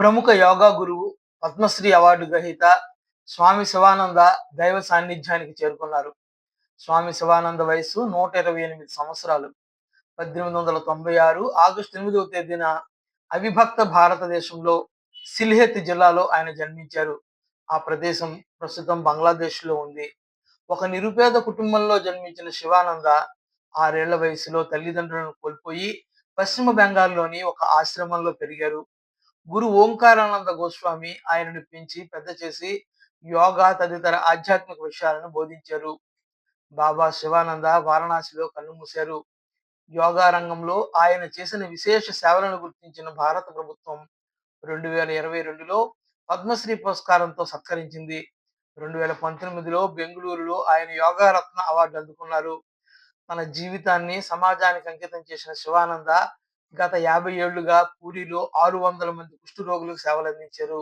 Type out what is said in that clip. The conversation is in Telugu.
ప్రముఖ యోగా గురువు పద్మశ్రీ అవార్డు గ్రహీత స్వామి శివానంద దైవ సాన్నిధ్యానికి చేరుకున్నారు. స్వామి శివానంద వయస్సు నూట ఇరవై ఎనిమిది సంవత్సరాలు. పద్దెనిమిది వందల తొంభై ఆరు ఆగస్టు ఎనిమిదవ తేదీన అవిభక్త భారతదేశంలో సిల్హెత్ జిల్లాలో ఆయన జన్మించారు. ఆ ప్రదేశం ప్రస్తుతం బంగ్లాదేశ్లో ఉంది. ఒక నిరుపేద కుటుంబంలో జన్మించిన శివానంద ఆరేళ్ళ వయసులో తల్లిదండ్రులను కోల్పోయి పశ్చిమ బెంగాల్లోని ఒక ఆశ్రమంలో పెరిగారు. గురు ఓంకారానంద గోస్వామి ఆయనను పెంచి పెద్ద చేసి యోగా తదితర ఆధ్యాత్మిక విషయాలను బోధించారు. బాబా శివానంద వారణాసిలో కన్నుమూశారు యోగా రంగంలో ఆయన చేసిన విశేష సేవలను గుర్తించిన భారత ప్రభుత్వం రెండు వేల ఇరవై రెండులో పద్మశ్రీ పురస్కారంతో సత్కరించింది. రెండు వేల పంతొమ్మిదిలో బెంగళూరులో ఆయన యోగా రత్న అవార్డు అందుకున్నారు. తన జీవితాన్ని సమాజానికి అంకితం చేసిన శివానంద గత యాభై ఏళ్ళుగా పూరిలో ఆరు వందల మంది కుష్ఠరోగులకు సేవలు అందించారు